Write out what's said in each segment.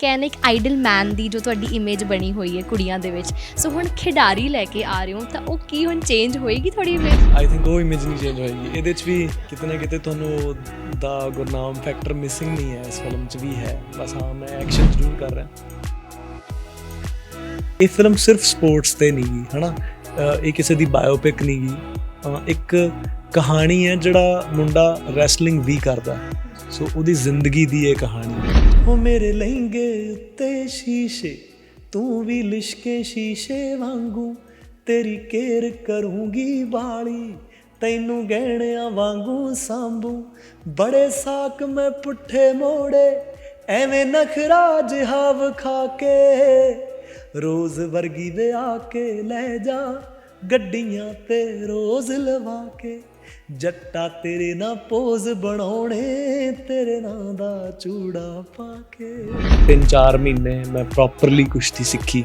ਕਹਿੰਦੇ ਇੱਕ ਆਈਡਲ ਮੈਨ ਦੀ ਜੋ ਤੁਹਾਡੀ ਇਮੇਜ ਬਣੀ ਹੋਈ ਹੈ ਕੁੜੀਆਂ ਦੇ ਵਿੱਚ। ਸੋ ਹੁਣ ਖਿਡਾਰੀ ਲੈ ਕੇ ਆ ਰਹੇ ਹੋ, ਤਾਂ ਉਹ ਕੀ ਹੁਣ ਚੇਂਜ ਹੋਏਗੀ ਤੁਹਾਡੀ ਇਮੇਜ ਆਈ ਥਿੰਕ ਉਹ ਇਮੇਜ ਨਹੀਂ ਚੇਂਜ ਹੋਏਗੀ। ਇਹਦੇ 'ਚ ਵੀ ਕਿਤੇ ਨਾ ਕਿਤੇ ਤੁਹਾਨੂੰ ਦਾ ਗੁਰਨਾਮ ਫੈਕਟਰ ਮਿਸਿੰਗ ਨਹੀਂ ਹੈ, ਇਸ ਫਿਲਮ 'ਚ ਵੀ ਹੈ। ਬਸ ਹਾਂ, ਮੈਂ ਐਕਸ਼ਨ ਜ਼ਰੂਰ ਕਰ ਰਿਹਾ। ਇਹ ਫਿਲਮ ਸਿਰਫ ਸਪੋਰਟਸ ਤੇ ਨਹੀਂ ਗੀ, ਹਨਾ? ਇਹ ਕਿਸੇ ਦੀ ਬਾਇਓਪਿਕ ਨਹੀਂ ਗੀ। ਇੱਕ ਕਹਾਣੀ ਹੈ ਜਿਹੜਾ ਮੁੰਡਾ ਰੈਸਲਿੰਗ ਵੀ ਕਰਦਾ। ਸੋ ਉਹਦੀ ਜ਼ਿੰਦਗੀ ਦੀ ਇਹ ਕਹਾਣੀ ਹੈ। ਉਹ ਮੇਰੇ ਲਹਿੰਗੇ ਉੱਤੇ ਸ਼ੀਸ਼ੇ, ਤੂੰ ਵੀ ਲਿਸ਼ਕੇ ਸ਼ੀਸ਼ੇ ਵਾਂਗੂ ਤੇਰੀ ਕੇਰ ਕਰੂੰਗੀ ਬਾਲੀ ਤੈਨੂੰ ਗਹਿਣਿਆਂ ਵਾਂਗੂ ਸਾਂਭੂ। ਬੜੇ ਸਾਕ ਮੈਂ ਪੁੱਠੇ ਮੋੜੇ, ਐਵੇਂ ਨਖਰਾ ਜਿਹਾ ਵਿਖਾ ਕੇ ਰੋਜ਼ ਵਰਗੀ ਦੇ ਕੇ ਲੈ ਜਾ, ਗੱਡੀਆਂ ਤੇ ਰੋਜ਼ ਲਵਾ ਕੇ ਜੱਟਾ ਤੇਰੇ ਨਾਲ ਪੋਜ਼ ਬਣਾਉਣੇ, ਤੇਰੇ ਨਾਂ ਦਾ ਚੂੜਾ ਪਾ ਕੇ। ਤਿੰਨ ਚਾਰ ਮਹੀਨੇ ਮੈਂ ਪ੍ਰੋਪਰਲੀ ਕੁਸ਼ਤੀ ਸਿੱਖੀ।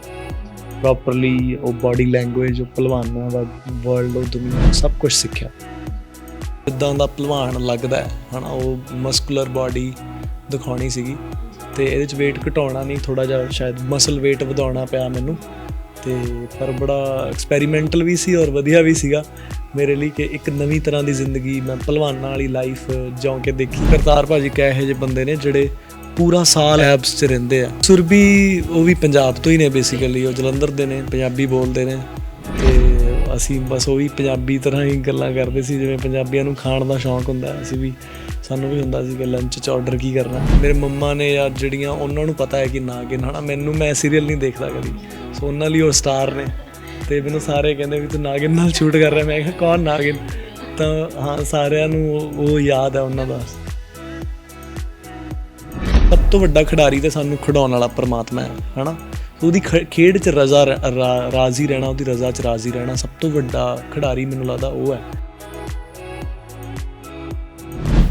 ਪ੍ਰੋਪਰਲੀ ਉਹ ਬਾਡੀ ਲੈਂਗੁਏਜ ਉਹ ਪਹਿਲਵਾਨਾਂ ਦਾ ਵਰਲਡ ਉਹ ਦੁਨੀਆ, ਸਭ ਕੁਝ ਸਿੱਖਿਆ। ਇਦਾਂ ਦਾ ਪਹਿਲਵਾਨ ਲੱਗਦਾ ਹੈ, ਹਨਾ, ਉਹ ਮਸਕੂਲਰ ਬਾਡੀ ਦਿਖਾਉਣੀ ਸੀਗੀ। ਤੇ ਇਹਦੇ ਚ weight ਘਟਾਉਣਾ ਨਹੀਂ ਥੋੜਾ ਜਿਹਾ ਸ਼ਾਇਦ ਮਸਲ weight ਵਧਾਉਣਾ ਪਿਆ ਮੈਨੂੰ। ਤੇ ਪਰ ਬੜਾ ਐਕਸਪੈਰੀਮੈਂਟਲ ਵੀ ਸੀ ਔਰ ਵਧੀਆ ਵੀ ਸੀਗਾ। ਮੇਰੇ ਲਈ ਕਿ ਇੱਕ ਨਵੀਂ ਤਰ੍ਹਾਂ ਦੀ ਜ਼ਿੰਦਗੀ ਮੈਂ ਪਹਿਲਵਾਨਾਂ ਵਾਲੀ ਲਾਈਫ ਜਿਉਂ ਕੇ ਦੇਖੀ। ਕਰਤਾਰ ਭਾਜੀ ਕਹੇ ਇਹੋ ਜਿਹੇ ਬੰਦੇ ਨੇ ਜਿਹੜੇ ਪੂਰਾ ਸਾਲ ਐਬਸ 'ਚ ਰਹਿੰਦੇ ਆ। ਸੁਰਬੀ ਉਹ ਵੀ ਪੰਜਾਬ ਤੋਂ ਹੀ ਨੇ ਬੇਸਿਕਲੀ ਉਹ ਜਲੰਧਰ ਦੇ ਨੇ, ਪੰਜਾਬੀ ਬੋਲਦੇ ਨੇ ਤੇ ਅਸੀਂ ਬਸ ਉਹ ਵੀ ਪੰਜਾਬੀ ਤਰ੍ਹਾਂ ਹੀ ਗੱਲਾਂ ਕਰਦੇ ਸੀ, ਜਿਵੇਂ ਪੰਜਾਬੀਆਂ ਨੂੰ ਖਾਣ ਦਾ ਸ਼ੌਂਕ ਹੁੰਦਾ, ਅਸੀਂ ਵੀ ਸਾਨੂੰ ਵੀ ਹੁੰਦਾ ਸੀ ਕਿ ਲੰਚ 'ਚ ਆਰਡਰ ਕੀ ਕਰਨਾ। ਮੇਰੇ ਮੰਮਾ ਨੇ ਜਾਂ ਜਿਹੜੀਆਂ ਉਹਨਾਂ ਨੂੰ ਪਤਾ ਹੈ ਕਿ ਨਾ ਕਿ ਨਾ ਮੈਨੂੰ ਮੈਂ ਸੀਰੀਅਲ ਨਹੀਂ ਦੇਖਦਾ ਕਦੀ। ਸੋ ਉਹਨਾਂ ਲਈ ਉਹ ਸਟਾਰ ਨੇ। ਤੇ ਮੈਨੂੰ ਸਾਰੇ ਕਹਿੰਦੇ ਵੀ ਤੂੰ ਨਾਗਿਨ ਨਾਲ ਸ਼ੂਟ ਕਰ ਰਿਹਾ। ਮੈਂ ਕਿਹਾ, ਕੌਣ ਨਾਗਿਨ? ਤਾਂ ਹਾਂ, ਸਾਰਿਆਂ ਨੂੰ ਉਹ- ਯਾਦ ਹੈ ਉਹਨਾਂ ਦਾ। ਸਭ ਤੋਂ ਵੱਡਾ ਖਿਡਾਰੀ ਤੇ ਸਾਨੂੰ ਖਿਡਾਉਣ ਵਾਲਾ ਪ੍ਰਮਾਤਮਾ ਹੈ, ਹਨਾ? ਉਹਦੀ ਖੇਡ 'ਚ ਰਜ਼ਾ ਰਾਜ਼ੀ ਰਹਿਣਾ, ਉਹਦੀ ਰਜ਼ਾ 'ਚ ਰਾਜ਼ੀ ਰਹਿਣਾ ਸਭ ਤੋਂ ਵੱਡਾ ਖਿਡਾਰੀ ਮੈਨੂੰ ਲੱਗਦਾ ਉਹ ਹੈ।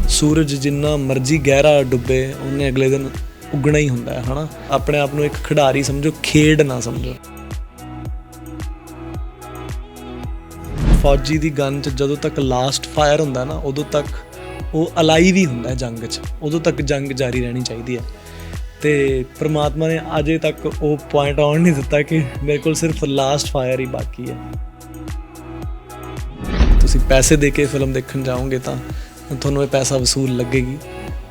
ਸੂਰਜ ਜਿੰਨਾ ਮਰਜ਼ੀ ਗਹਿਰਾ ਡੁੱਬੇ, ਉਹਨੇ ਅਗਲੇ ਦਿਨ ਉੱਗਣਾ ਹੀ ਹੁੰਦਾ ਹੈ, ਹਨਾ? ਆਪਣੇ ਆਪ ਨੂੰ ਇੱਕ ਖਿਡਾਰੀ ਸਮਝੋ, ਖੇਡ ਨਾ ਸਮਝੋ। ਫੌਜੀ ਦੀ ਗਨ 'ਚ ਜਦੋਂ ਤੱਕ ਲਾਸਟ ਫਾਇਰ ਹੁੰਦਾ ਨਾ, ਉਦੋਂ ਤੱਕ ਉਹ ਅਲਾਈਵ ਹੀ ਹੁੰਦਾ ਜੰਗ 'ਚ। ਉਦੋਂ ਤੱਕ ਜੰਗ ਜਾਰੀ ਰਹਿਣੀ ਚਾਹੀਦੀ ਹੈ। ਤੇ ਪ੍ਰਮਾਤਮਾ ਨੇ ਅਜੇ ਤੱਕ ਉਹ ਪੁਆਇੰਟ ਆਉਣ ਨਹੀਂ ਦਿੱਤਾ ਕਿ ਮੇਰੇ ਕੋਲ ਸਿਰਫ ਲਾਸਟ ਫਾਇਰ ਹੀ ਬਾਕੀ ਹੈ। ਤੁਸੀਂ ਪੈਸੇ ਦੇ ਕੇ ਫਿਲਮ ਦੇਖਣ ਜਾਓਗੇ ਤਾਂ ਤੁਹਾਨੂੰ ਇਹ ਪੈਸਾ ਵਸੂਲ ਲੱਗੇਗੀ।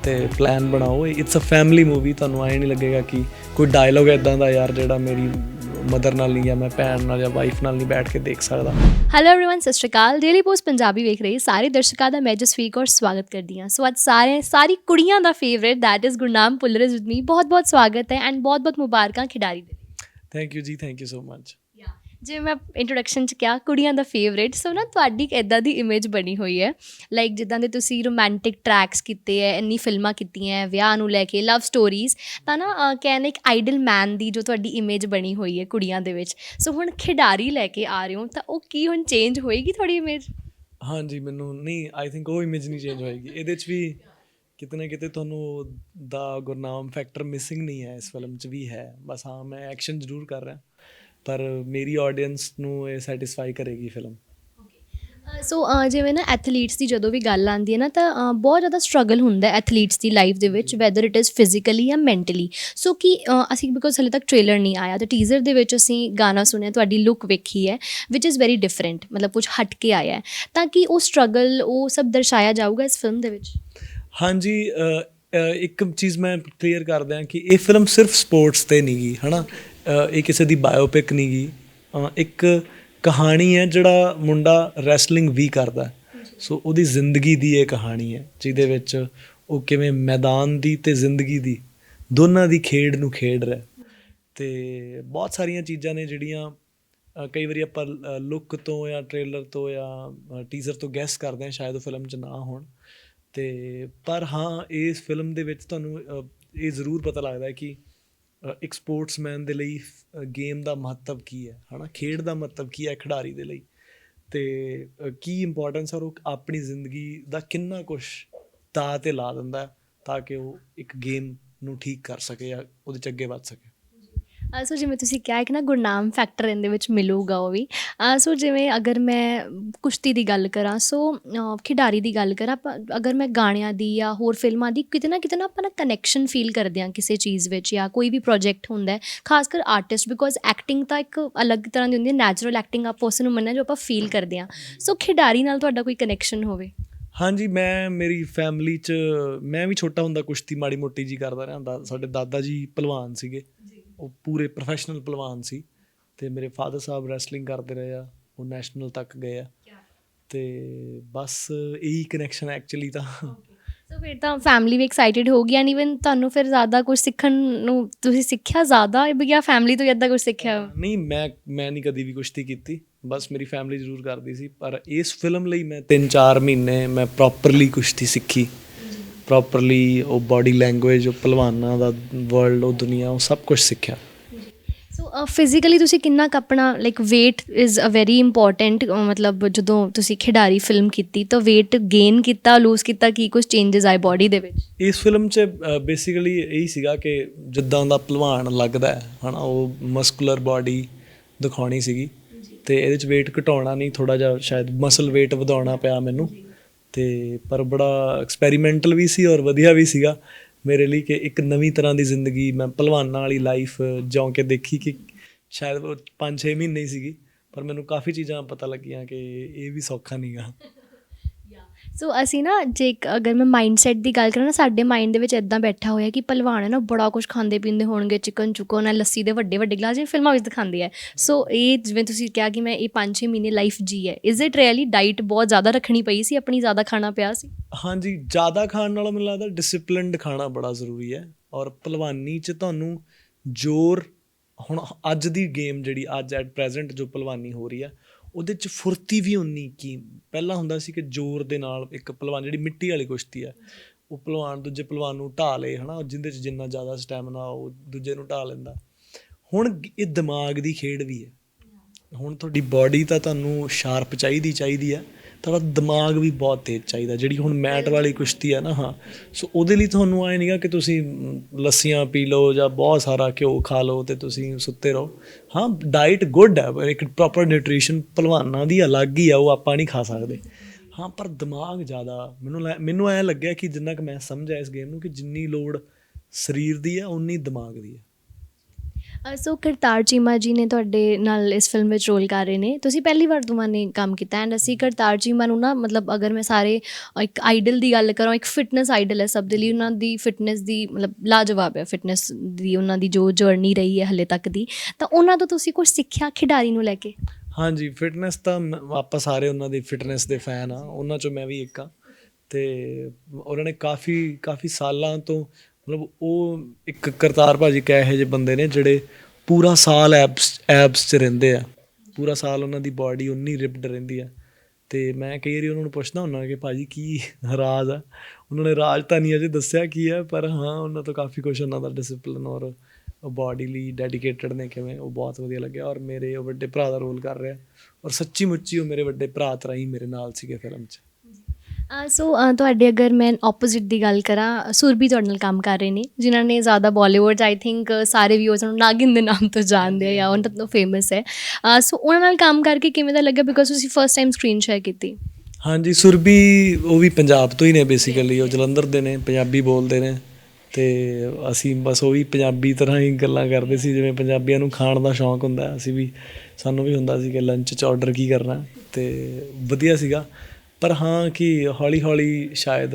ਤੇ ਪਲਾਨ ਬਣਾਓ। ਇਟਸ ਅ ਫੈਮਿਲੀ ਮੂਵੀ ਤੁਹਾਨੂੰ ਐ ਨਹੀਂ ਲੱਗੇਗਾ ਕਿ ਕੋਈ ਡਾਇਲੋਗ ਇਦਾਂ ਦਾ ਯਾਰ ਜਿਹੜਾ ਮੇਰੀ ਮਦਰ ਨਾਲ ਨਹੀਂ ਜਾਂ ਮੈਂ ਭੈਣ ਨਾਲ ਜਾਂ ਵਾਈਫ ਨਾਲ ਨਹੀਂ ਬੈਠ ਕੇ ਦੇਖ ਸਕਦਾ ਹੈਲੋ एवरीवन ਸਤਿ ਸ਼੍ਰੀ ਅਕਾਲ ਡੇਲੀ ਪੋਸਟ ਪੰਜਾਬੀ ਵੇਖ ਰਹੇ ਸਾਰੇ ਦਰਸ਼ਕਾਂ ਦਾ ਮੈਂ ਜਸਵੀਰ ਕੌਰ ਸਵਾਗਤ ਕਰਦੀ ਹਾਂ ਸੋ ਅੱਜ ਸਾਰੇ ਸਾਰੀ ਕੁੜੀਆਂ ਦਾ favourite that is Gurnam Bhullar with me ਬਹੁਤ ਬਹੁਤ ਸਵਾਗਤ ਹੈ ਐਂਡ ਬਹੁਤ ਬਹੁਤ ਮੁਬਾਰਕਾਂ ਖਿਡਾਰੀ ਦੇ ਥੈਂਕ ਯੂ ਜੀ ਥੈਂਕ ਯੂ ਸੋ ਮਚ ਜੇ ਮੈਂ ਇੰਟਰੋਡਕਸ਼ਨ ਚ ਕਿਹਾ ਕੁੜੀਆਂ ਦਾ ਫੇਵਰੇਟ ਸੋ ਨਾ ਤੁਹਾਡੀ ਇੱਕ ਇਦਾਂ ਦੀ ਇਮੇਜ ਬਣੀ ਹੋਈ ਹੈ। ਲਾਈਕ ਜਿੱਦਾਂ ਦੇ ਤੁਸੀਂ ਰੋਮਾਂਟਿਕ ਟਰੈਕਸ ਕੀਤੇ ਐ ਇੰਨੀ ਫਿਲਮਾਂ ਕੀਤੀਆਂ ਹੈ, ਵਿਆਹ ਨੂੰ ਲੈ ਕੇ ਲਵ ਸਟੋਰੀਜ਼ ਤਾਂ ਨਾ ਅਹ, ਕਹਿੰਦੇ ਇੱਕ ਆਈਡਲ ਮੈਨ ਦੀ ਜੋ ਤੁਹਾਡੀ ਇਮੇਜ ਬਣੀ ਹੋਈ ਹੈ ਕੁੜੀਆਂ ਦੇ ਵਿੱਚ। ਸੋ ਹੁਣ ਖਿਡਾਰੀ ਲੈ ਕੇ ਆ ਰਹੇ ਹੋ ਤਾਂ ਉਹ ਕੀ ਹੁਣ ਚੇਂਜ ਹੋਏਗੀ ਤੁਹਾਡੀ ਇਮੇਜ ਹਾਂਜੀ ਮੈਨੂੰ ਨਹੀਂ ਆਈ ਥਿੰਕ ਉਹ ਇਮੇਜ ਨਹੀਂ ਚੇਂਜ ਹੋਏਗੀ। ਇਹਦੇ 'ਚ ਵੀ ਕਿਤੇ ਨਾ ਕਿਤੇ ਤੁਹਾਨੂੰ ਦਾ ਗੁਰਨਾਮ ਫੈਕਟਰ ਮਿਸਿੰਗ ਨਹੀਂ ਹੈ ਇਸ ਫਿਲਮ 'ਚ ਵੀ ਹੈ। ਬਸ ਹਾਂ ਮੈਂ ਐਕਸ਼ਨ ਜ਼ਰੂਰ ਕਰ ਰਿਹਾ। ਪਰ ਮੇਰੀ ਆਡੀਅנס ਨੂੰ ਇਹ ਸੈਟੀਸਫਾਈ ਕਰੇਗੀ ਫਿਲਮ ਸੋ ਜਿਵੇਂ ਨਾ ਐਥਲੀਟਸ ਦੀ ਜਦੋਂ ਵੀ ਗੱਲ ਆਉਂਦੀ ਹੈ ਨਾ ਤਾਂ ਅ, ਬਹੁਤ ਜ਼ਿਆਦਾ ਸਟਰਗਲ ਹੁੰਦਾ ਹੈ ਐਥਲੀਟਸ ਦੀ ਲਾਈਫ ਦੇ ਵਿੱਚ ਵੈਦਰ ਇਟ ਇਜ਼ ਫਿਜ਼ੀਕਲੀ ਜਾਂ ਮੈਂਟਲੀ ਸੋ ਕਿ ਅਸੀਂ ਬਿਕੋਜ਼ ਹਲੇ ਤੱਕ ਟ੍ਰੇਲਰ ਨਹੀਂ ਆਇਆ ਤੇ ਟੀਜ਼ਰ ਦੇ ਵਿੱਚ ਅਸੀਂ ਗਾਣਾ ਸੁਣਿਆ ਤੁਹਾਡੀ ਲੁੱਕ ਵੇਖੀ ਹੈ ਵਿਚ ਇਜ਼ ਵੈਰੀ ਡਿਫਰੈਂਟ ਮਤਲਬ ਕੁਝ ਹਟ ਕੇ ਆਇਆ ਹੈ। ਤਾਂ ਕਿ ਉਹ ਸਟਰਗਲ ਉਹ ਸਭ ਦਰਸਾਇਆ ਜਾਊਗਾ ਇਸ ਫਿਲਮ ਦੇ ਵਿੱਚ? ਹਾਂਜੀ ਇੱਕ ਚੀਜ਼ ਮੈਂ ਕਲੀਅਰ ਕਰ ਦਿਆਂ ਕਿ ਇਹ ਫਿਲਮ ਸਿਰਫ ਸਪੋਰਟਸ ਤੇ ਨਹੀਂ ਗੀ ਹਨਾ? ਇਹ ਕਿਸੇ ਦੀ ਬਾਇਓਪਿਕ ਨਹੀਂ ਗੀ ਅ, ਇੱਕ ਕਹਾਣੀ ਹੈ ਜਿਹੜਾ ਮੁੰਡਾ ਰੈਸਲਿੰਗ ਵੀ ਕਰਦਾ। ਸੋ ਉਹਦੀ ਜ਼ਿੰਦਗੀ ਦੀ ਇਹ ਕਹਾਣੀ ਹੈ ਜਿਹਦੇ ਵਿੱਚ ਉਹ ਕਿਵੇਂ ਮੈਦਾਨ ਦੀ ਤੇ ਜ਼ਿੰਦਗੀ ਦੀ ਦੋਨਾਂ ਦੀ ਖੇਡ ਨੂੰ ਖੇਡ ਰਿਹਾ। ਤੇ ਬਹੁਤ ਸਾਰੀਆਂ ਚੀਜ਼ਾਂ ਨੇ ਜਿਹੜੀਆਂ ਕਈ ਵਾਰੀ ਆਪਾਂ ਲੁੱਕ ਤੋਂ ਜਾਂ ਟ੍ਰੇਲਰ ਤੋਂ ਜਾਂ ਟੀਜ਼ਰ ਤੋਂ ਗੈਸ ਕਰਦੇ ਹਾਂ ਸ਼ਾਇਦ ਉਹ ਫਿਲਮ 'ਚ ਨਾ ਹੋਣ ਤੇ ਪਰ ਹਾਂ ਇਸ ਫਿਲਮ ਦੇ ਵਿੱਚ ਤੁਹਾਨੂੰ ਇਹ ਜ਼ਰੂਰ ਪਤਾ ਲੱਗਦਾ ਹੈ ਕਿ ਇੱਕ ਸਪੋਰਟਸਮੈਨ ਦੇ ਲਈ ਗੇਮ ਦਾ ਮਹੱਤਵ ਕੀ ਹੈ? ਹਨਾ? ਖੇਡ ਦਾ ਮਹੱਤਵ ਕੀ ਹੈ ਖਿਡਾਰੀ ਦੇ ਲਈ? ਤੇ ਕੀ ਇੰਪੋਰਟੈਂਸ ਔਰ ਉਹ ਆਪਣੀ ਜ਼ਿੰਦਗੀ ਦਾ ਕਿੰਨਾ ਕੁਝ ਤਾ ਤੇ ਲਾ ਦਿੰਦਾ ਤਾਂ ਕਿ ਉਹ ਇੱਕ ਗੇਮ ਨੂੰ ਠੀਕ ਕਰ ਸਕੇ ਜਾਂ ਉਹਦੇ ਚ ਅੱਗੇ ਵੱਧ ਸਕੇ? ਸੋ ਜਿਵੇਂ ਤੁਸੀਂ ਕਿਹਾ ਕਿ ਨਾ ਗੁਰਨਾਮ ਫੈਕਟਰ ਇਹਦੇ ਵਿੱਚ ਮਿਲੂਗਾ ਉਹ ਵੀ। ਸੋ ਜਿਵੇਂ ਅਗਰ ਮੈਂ ਕੁਸ਼ਤੀ ਦੀ ਗੱਲ ਕਰਾਂ ਸੋ ਖਿਡਾਰੀ ਦੀ ਗੱਲ ਕਰਾਂ ਅਗਰ ਮੈਂ ਗਾਣਿਆਂ ਦੀ ਜਾਂ ਹੋਰ ਫਿਲਮਾਂ ਦੀ ਕਿਤੇ ਨਾ ਕਿਤੇ ਨਾ ਆਪਾਂ ਨਾ ਕਨੈਕਸ਼ਨ ਫੀਲ ਕਰਦੇ ਹਾਂ ਕਿਸੇ ਚੀਜ਼ ਵਿੱਚ ਜਾਂ ਕੋਈ ਵੀ ਪ੍ਰੋਜੈਕਟ ਹੁੰਦਾ ਹੈ ਖਾਸ ਕਰ ਆਰਟਿਸਟ ਬਿਕੋਜ਼ ਐਕਟਿੰਗ ਤਾਂ ਇੱਕ ਅਲੱਗ ਤਰ੍ਹਾਂ ਦੀ ਹੁੰਦੀ ਹੈ ਨੈਚੁਰਲ ਐਕਟਿੰਗ ਆਪਾਂ ਉਸ ਨੂੰ ਮੰਨਿਆ ਜੋ ਆਪਾਂ ਫੀਲ ਕਰਦੇ ਹਾਂ। ਸੋ ਖਿਡਾਰੀ ਨਾਲ ਤੁਹਾਡਾ ਕੋਈ ਕਨੈਕਸ਼ਨ ਹੋਵੇ? ਹਾਂਜੀ ਮੈਂ ਮੇਰੀ ਫੈਮਿਲੀ 'ਚ ਮੈਂ ਵੀ ਛੋਟਾ ਹੁੰਦਾ ਕੁਸ਼ਤੀ ਮਾੜੀ ਮੋਟੀ ਜੀ ਕਰਦਾ ਰਿਹਾ ਦਾ ਸਾਡੇ ਦਾਦਾ ਜੀ ਪਹਿਲਵਾਨ ਸੀਗੇ। ਉਹ ਪੂਰੇ ਪ੍ਰੋਫੈਸ਼ਨਲ ਪਹਿਲਵਾਨ ਸੀ ਤੇ ਮੇਰੇ ਫਾਦਰ ਸਾਹਿਬ ਰੈਸਲਿੰਗ ਕਰਦੇ ਰਹੇ ਆ ਉਹ ਨੈਸ਼ਨਲ ਤੱਕ ਗਏ ਆ। ਤੇ ਬਸ ਇਹੀ ਕਨੈਕਸ਼ਨ ਐਕਚੁਅਲੀ ਤਾਂ। ਸੋ ਫਿਰ ਤਾਂ ਫੈਮਿਲੀ ਵੀ ਐਕਸਾਈਟਿਡ ਹੋ ਗਈ ਐਂਡ ਇਵਨ ਤੁਹਾਨੂੰ ਫਿਰ ਜ਼ਿਆਦਾ ਕੁਝ ਸਿੱਖਣ ਨੂੰ ਤੁਸੀਂ ਸਿੱਖਿਆ ਜ਼ਿਆਦਾ ਜਾਂ ਫੈਮਿਲੀ ਤੋਂ ਇਦਾਂ ਕੁਝ ਸਿੱਖਿਆ? ਨਹੀਂ ਮੈਂ ਮੈਂ ਨਹੀਂ ਕਦੀ ਵੀ ਕੁਸ਼ਤੀ ਕੀਤੀ। ਬਸ ਮੇਰੀ ਫੈਮਿਲੀ ਜ਼ਰੂਰ ਕਰਦੀ ਸੀ ਪਰ ਇਸ ਫਿਲਮ ਲਈ ਮੈਂ 3-4 ਮਹੀਨੇ ਮੈਂ ਪ੍ਰੋਪਰਲੀ ਕੁਸ਼ਤੀ ਸਿੱਖੀ। ਪ੍ਰੋਪਰਲੀ ਉਹ ਬਾਡੀ ਲੈਂਗੁਏਜ ਉਹ ਪਹਿਲਵਾਨਾਂ ਦਾ ਵਰਲਡ ਉਹ ਦੁਨੀਆ ਉਹ ਸਭ ਕੁਝ ਸਿੱਖਿਆ। ਸੋ ਫਿਜ਼ੀਕਲੀ ਤੁਸੀਂ ਕਿੰਨਾ ਕੁ ਆਪਣਾ like weight is a very important ਮਤਲਬ ਜਦੋਂ ਤੁਸੀਂ ਖਿਡਾਰੀ ਫਿਲਮ ਕੀਤੀ ਤਾਂ weight ਗੇਨ ਕੀਤਾ ਲੂਜ਼ ਕੀਤਾ ਕੀ ਕੁਝ ਚੇਂजेस ਆਏ ਬਾਡੀ ਦੇ ਵਿੱਚ? ਇਸ ਫਿਲਮ 'ਚ ਬੇਸਿਕਲੀ ਇਹੀ ਸੀਗਾ ਕਿ ਜਿੱਦਾਂ ਦਾ ਪਹਿਲਵਾਨ ਲੱਗਦਾ ਹੈ ਹਨਾ ਉਹ ਮਸਕੂਲਰ ਬਾਡੀ ਦਿਖਾਉਣੀ ਸੀਗੀ। ਤੇ ਇਹਦੇ 'ਚ weight ਘਟਾਉਣਾ ਨਹੀਂ ਥੋੜਾ ਜਿਹਾ ਸ਼ਾਇਦ ਮਸਲ weight ਵਧਾਉਣਾ ਪਿਆ ਮੈਨੂੰ। ਤੇ ਪਰ ਬੜਾ ਐਕਸਪੈਰੀਮੈਂਟਲ ਵੀ ਸੀ ਔਰ ਵਧੀਆ ਵੀ ਸੀਗਾ। ਮੇਰੇ ਲਈ ਕਿ ਇੱਕ ਨਵੀਂ ਤਰ੍ਹਾਂ ਦੀ ਜ਼ਿੰਦਗੀ ਮੈਂ ਪਹਿਲਵਾਨਾਂ ਵਾਲੀ ਲਾਈਫ ਜਿਉਂ ਕੇ ਦੇਖੀ ਕਿ ਸ਼ਾਇਦ ਉਹ 5-6 ਮਹੀਨੇ ਹੀ ਸੀਗੀ, ਪਰ ਮੈਨੂੰ ਕਾਫੀ ਚੀਜ਼ਾਂ ਪਤਾ ਲੱਗੀਆਂ ਕਿ ਇਹ ਵੀ ਸੌਖਾ ਨਹੀਂਗਾ ਸੋ ਅਸੀਂ ਨਾ ਜੇ ਇੱਕ ਅਗਰ ਮੈਂ ਮਾਈਂਡਸੈਟ ਦੀ ਗੱਲ ਕਰਾਂ ਨਾ, ਸਾਡੇ ਮਾਈਂਡ ਦੇ ਵਿੱਚ ਇਦਾਂ ਬੈਠਾ ਹੋਇਆ ਕਿ ਪਹਿਲਵਾਨ ਹੈ ਨਾ ਬੜਾ ਕੁਝ ਖਾਂਦੇ ਪੀਂਦੇ ਹੋਣਗੇ ਚਿਕਨ ਚੁਕੋ ਨਾ ਲੱਸੀ ਦੇ ਵੱਡੇ ਵੱਡੇ ਗਲਾਸ, ਜਿਵੇਂ ਫਿਲਮਾਂ ਵਿੱਚ ਦਿਖਾਉਂਦੇ ਆ ਸੋ ਇਹ ਜਿਵੇਂ ਤੁਸੀਂ ਕਿਹਾ ਕਿ ਮੈਂ ਇਹ 5-6 ਮਹੀਨੇ ਲਾਈਫ ਜੀ ਹੈ। ਇਜ਼ ਇਟ ਰੀਅਲੀ ਡਾਈਟ ਬਹੁਤ ਜ਼ਿਆਦਾ ਰੱਖਣੀ ਪਈ ਸੀ, ਆਪਣੀ ਜ਼ਿਆਦਾ ਖਾਣਾ ਪਿਆ ਸੀ? ਹਾਂਜੀ, ਜ਼ਿਆਦਾ ਖਾਣ ਨਾਲੋਂ ਮੈਨੂੰ ਲੱਗਦਾ ਡਿਸਪਲਿਨਡ ਖਾਣਾ ਬੜਾ ਜ਼ਰੂਰੀ ਹੈ। ਔਰ ਪਹਿਲਵਾਨੀ 'ਚ ਤੁਹਾਨੂੰ ਜ਼ੋਰ, ਹੁਣ ਅੱਜ ਦੀ ਗੇਮ ਜਿਹੜੀ, ਅੱਜ ਐਟ ਪ੍ਰੈਜ਼ੈਂਟ ਜੋ ਪਹਿਲਵਾਨੀ ਹੋ ਰਹੀ ਹੈ ਉਹਦੇ 'ਚ ਫੁਰਤੀ ਵੀ ਉਨੀ ਕੀ, ਪਹਿਲਾਂ ਹੁੰਦਾ ਸੀ ਕਿ ਜ਼ੋਰ ਦੇ ਨਾਲ ਇੱਕ ਪਹਿਲਵਾਨ ਜਿਹੜੀ ਮਿੱਟੀ ਵਾਲੀ ਕੁਸ਼ਤੀ ਹੈ, ਉਹ ਪਹਿਲਵਾਨ ਦੂਜੇ ਪਹਿਲਵਾਨ ਨੂੰ ਢਾ ਲੇ, ਹਨਾ ਜਿੰਦੇ 'ਚ ਜਿੰਨਾ ਜ਼ਿਆਦਾ ਸਟੈਮਿਨਾ, ਉਹ ਦੂਜੇ ਨੂੰ ਢਾ ਲੈਂਦਾ। ਹੁਣ ਇਹ ਦਿਮਾਗ ਦੀ ਖੇਡ ਵੀ ਹੈ। ਹੁਣ ਤੁਹਾਡੀ ਬਾਡੀ ਤਾਂ ਤੁਹਾਨੂੰ ਸ਼ਾਰਪ ਚਾਹੀਦੀ ਚਾਹੀਦੀ ਹੈ। ਤੁਹਾਡਾ ਦਿਮਾਗ ਵੀ ਬਹੁਤ ਤੇਜ਼ ਚਾਹੀਦਾ ਜਿਹੜੀ ਹੁਣ ਮੈਟ ਵਾਲੀ ਕੁਸ਼ਤੀ ਹੈ ਨਾ ਹਾਂ। ਸੋ ਉਹਦੇ ਲਈ ਤੁਹਾਨੂੰ ਆਏ ਨਹੀਂਗਾ ਕਿ ਤੁਸੀਂ ਮ, ਲੱਸੀਆਂ ਪੀ ਲਓ ਜਾਂ ਬਹੁਤ ਸਾਰਾ ਘਿਓ ਖਾ ਲਓ ਤੇ ਤੁਸੀਂ ਸੁੱਤੇ ਰਹੋ। ਹਾਂ ਡਾਈਟ ਗੁੱਡ ਹੈ ਪਰ ਇੱਕ ਪ੍ਰੋਪਰ ਨਿਊਟ੍ਰੀਸ਼ਨ ਪਹਿਲਵਾਨਾਂ ਦੀ ਅਲੱਗ ਹੀ ਆ ਉਹ ਆਪਾਂ ਨਹੀਂ ਖਾ ਸਕਦੇ। ਹਾਂ ਪਰ ਦਿਮਾਗ ਜ਼ਿਆਦਾ ਮੈਨੂੰ ਲੈ- ਮੈਨੂੰ ਐ ਲੱਗਿਆ ਕਿ ਜਿੰਨਾ ਕਿ ਮੈਂ ਸਮਝਿਆ ਇਸ ਗੇਮ ਨੂੰ ਕਿ ਜਿੰਨੀ ਲੋੜ ਸਰੀਰ ਦੀ ਹੈ ਉਨੀ ਦਿਮਾਗ ਦੀ ਹੈ ਸੋ ਕਰਤਾਰ ਚੀਮਾ ਜੀ ਨੇ ਤੁਹਾਡੇ ਨਾਲ ਇਸ ਫਿਲਮ ਵਿੱਚ ਰੋਲ ਕਰ ਰਹੇ ਨੇ। ਤੁਸੀਂ ਪਹਿਲੀ ਵਾਰ ਦੋਵਾਂ ਕੰਮ ਕੀਤਾ ਐਂਡ ਅਸੀਂ ਕਰਤਾਰ ਚੀਮਾ ਨੂੰ ਨਾ, ਮਤਲਬ ਅਗਰ ਮੈਂ ਸਾਰੇ ਇੱਕ ਆਈਡਲ ਦੀ ਗੱਲ ਕਰਾਂ, ਇੱਕ ਫਿਟਨੈਸ ਆਈਡਲ ਹੈ ਸਭ ਦੇ ਲਈ, ਉਹਨਾਂ ਦੀ ਫਿਟਨੈਸ ਦੀ, ਮਤਲਬ ਲਾਜਵਾਬ ਹੈ ਫਿਟਨੈਸ ਦੀ, ਉਹਨਾਂ ਦੀ ਜੋ ਜਰਨੀ ਰਹੀ ਹੈ ਹਲੇ ਤੱਕ ਦੀ। ਤਾਂ ਉਹਨਾਂ ਤੋਂ ਤੁਸੀਂ ਕੁਝ ਸਿੱਖਿਆ ਖਿਡਾਰੀ ਨੂੰ ਲੈ ਕੇ? ਹਾਂਜੀ ਫਿਟਨੈਸ ਤਾਂ ਮ- ਆਪਾਂ ਸਾਰੇ ਉਹਨਾਂ ਦੀ ਫਿਟਨੈਸ ਦੇ ਫੈਨ ਆ ਉਹਨਾਂ ਚੋਂ ਮੈਂ ਵੀ ਇੱਕ ਆ ਤੇ ਉਹਨਾਂ ਨੇ ਕਾਫੀ ਕਾਫੀ ਸਾਲਾਂ ਤੋਂ ਮਤਲਬ ਉਹ ਇੱਕ ਕਰਤਾਰ ਭਾਜੀ ਕਹੇ ਇਹੋ ਜਿਹੇ ਬੰਦੇ ਨੇ ਜਿਹੜੇ ਪੂਰਾ ਸਾਲ ਐਬਸ ਐਬਸ 'ਚ ਰਹਿੰਦੇ ਆ। ਪੂਰਾ ਸਾਲ ਉਹਨਾਂ ਦੀ ਬਾਡੀ ਉਨੀ ਰਿਪਡ ਰਹਿੰਦੀ ਆ। ਤੇ ਮੈਂ ਕਈ ਵਾਰੀ ਉਹਨਾਂ ਨੂੰ ਪੁੱਛਦਾ ਹੁੰਦਾ ਕਿ ਭਾਜੀ ਕੀ ਰਾਜ ਆ? ਉਹਨਾਂ ਨੇ ਰਾਜ ਤਾਂ ਨਹੀਂ ਅਜੇ ਦੱਸਿਆ ਕੀ ਹੈ ਪਰ ਹਾਂ, ਉਹਨਾਂ ਤੋਂ ਕਾਫੀ ਕੁਝ ਉਹਨਾਂ ਦਾ ਡਿਸਪਲਿਨ ਔਰ ਉਹ ਬਾਡੀ ਲਈ ਡੈਡੀਕੇਟਡ ਨੇ ਕਿਵੇਂ, ਉਹ ਬਹੁਤ ਵਧੀਆ ਲੱਗਿਆ ਔਰ ਮੇਰੇ ਉਹ ਵੱਡੇ ਭਰਾ ਦਾ ਰੋਲ ਕਰ ਰਿਹਾ। ਔਰ ਸੱਚੀ ਮੁੱਚੀ ਉਹ ਮੇਰੇ ਵੱਡੇ ਭਰਾ ਤਰ੍ਹਾਂ ਹੀ ਮੇਰੇ ਨਾਲ ਸੀਗੇ ਫਿਲਮ 'ਚ। ਸੋ ਤੁਹਾਡੇ ਅਗਰ ਮੈਂ ਆਪੋਜ਼ਿਟ ਦੀ ਗੱਲ ਕਰਾਂ ਸੁਰਭੀ ਤੁਹਾਡੇ ਨਾਲ ਕੰਮ ਕਰ ਰਹੇ ਨੇ, ਜਿਨ੍ਹਾਂ ਨੇ ਜ਼ਿਆਦਾ ਬਾਲੀਵੁੱਡ ਆਈ ਥਿੰਕ ਸਾਰੇ ਵਿਊਅਰਸ ਨੂੰ ਨਾਗਿਨ ਦੇ ਨਾਮ ਤੋਂ ਜਾਣਦੇ ਆ ਜਾਂ ਉਹਨਾਂ ਤੋਂ ਫੇਮਸ ਹੈ। ਸੋ ਉਹਨਾਂ ਨਾਲ ਕੰਮ ਕਰਕੇ ਕਿਵੇਂ ਦਾ ਲੱਗਾ? ਬਿਕੋਜ਼ ਤੁਸੀਂ ਫਰਸਟ ਟਾਈਮ ਸਕਰੀਨ ਸ਼ੇਅਰ ਕੀਤੀ। ਹਾਂਜੀ ਸੁਰਭੀ ਉਹ ਵੀ ਪੰਜਾਬ ਤੋਂ ਹੀ ਨੇ ਬੇਸਿਕਲੀ ਉਹ ਜਲੰਧਰ ਦੇ ਨੇ, ਪੰਜਾਬੀ ਬੋਲਦੇ ਨੇ। ਤੇ ਅਸੀਂ ਬਸ ਉਹ ਵੀ ਪੰਜਾਬੀ ਤਰ੍ਹਾਂ ਹੀ ਗੱਲਾਂ ਕਰਦੇ ਸੀ, ਜਿਵੇਂ ਪੰਜਾਬੀਆਂ ਨੂੰ ਖਾਣ ਦਾ ਸ਼ੌਂਕ ਹੁੰਦਾ, ਅਸੀਂ ਵੀ, ਸਾਨੂੰ ਵੀ ਹੁੰਦਾ ਸੀ ਕਿ ਲੰਚ 'ਚ ਆਰਡਰ ਕੀ ਕਰਨਾ। ਤੇ ਵਧੀਆ ਸੀਗਾ। ਪਰ ਹਾਂ ਕਿ ਹੌਲੀ ਹੌਲੀ ਸ਼ਾਇਦ